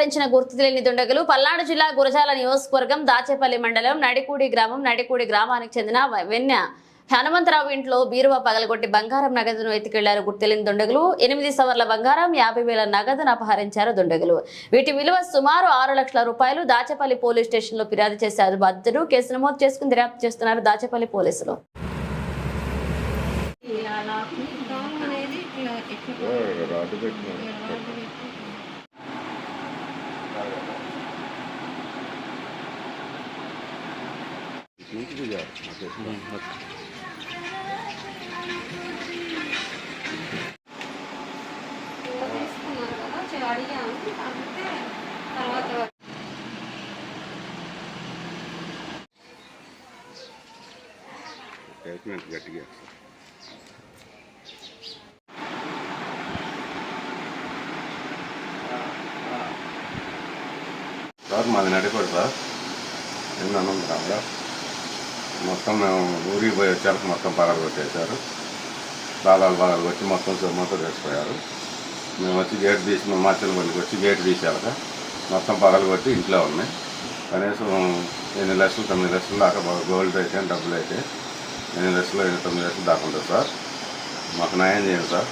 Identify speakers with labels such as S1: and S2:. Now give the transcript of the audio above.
S1: తెచ్చిన గుర్తు తెలియని దుండగులు పల్నాడు జిల్లా గురజాల నియోజకవర్గం దాచేపల్లి మండలం నడికూడి గ్రామం నడికూడి గ్రామానికి చెందిన వెన్నె హనుమంతరావు ఇంట్లో బీరువా పగలగొట్టి బంగారం నగదును ఎత్తుకెళ్ళారు గుర్తెలిని దుండగులు. ఎనిమిది సవర్ల బంగారం యాభై వేల నగదును అపహరించారు దుండగులు. వీటి విలువ సుమారు ఆరు లక్షల రూపాయలు దాచేపల్లి పోలీస్ స్టేషన్లో ఫిర్యాదు చేశారు బాధితుడు కేసు నమోదు చేసుకుని దర్యాప్తు చేస్తున్నారు దాచేపల్లి పోలీసులు.
S2: అనేది అడిగాము కాకపోతే తర్వాత
S3: స్టేట్మెంట్ గట్టిగా సార్ మాది నడిపడు సార్ నిన్న అనంతరాంలో మొత్తం మేము ఊరికి పోయి వచ్చేసరికి మొత్తం పరాలు కొట్టేశారు. తాళాలు బాగాలు కొట్టి మొత్తం సొమ్మంతా తెచ్చిపోయారు. మేము వచ్చి గేట్ తీసి మేము మార్చిన పనికి వచ్చి గేట్ తీసాక మొత్తం పగలు కొట్టి ఇంట్లో ఉన్నాయి. కనీసం ఎనిమిది లక్షలు తొమ్మిది లక్షలు దాకా గోల్డ్ అయితే డబ్బులు అయితే ఎనిమిది లక్షలు ఎనిమిది తొమ్మిది లక్షలు దాకా ఉంటుంది సార్. మాకు న్యాయం చేయండి సార్.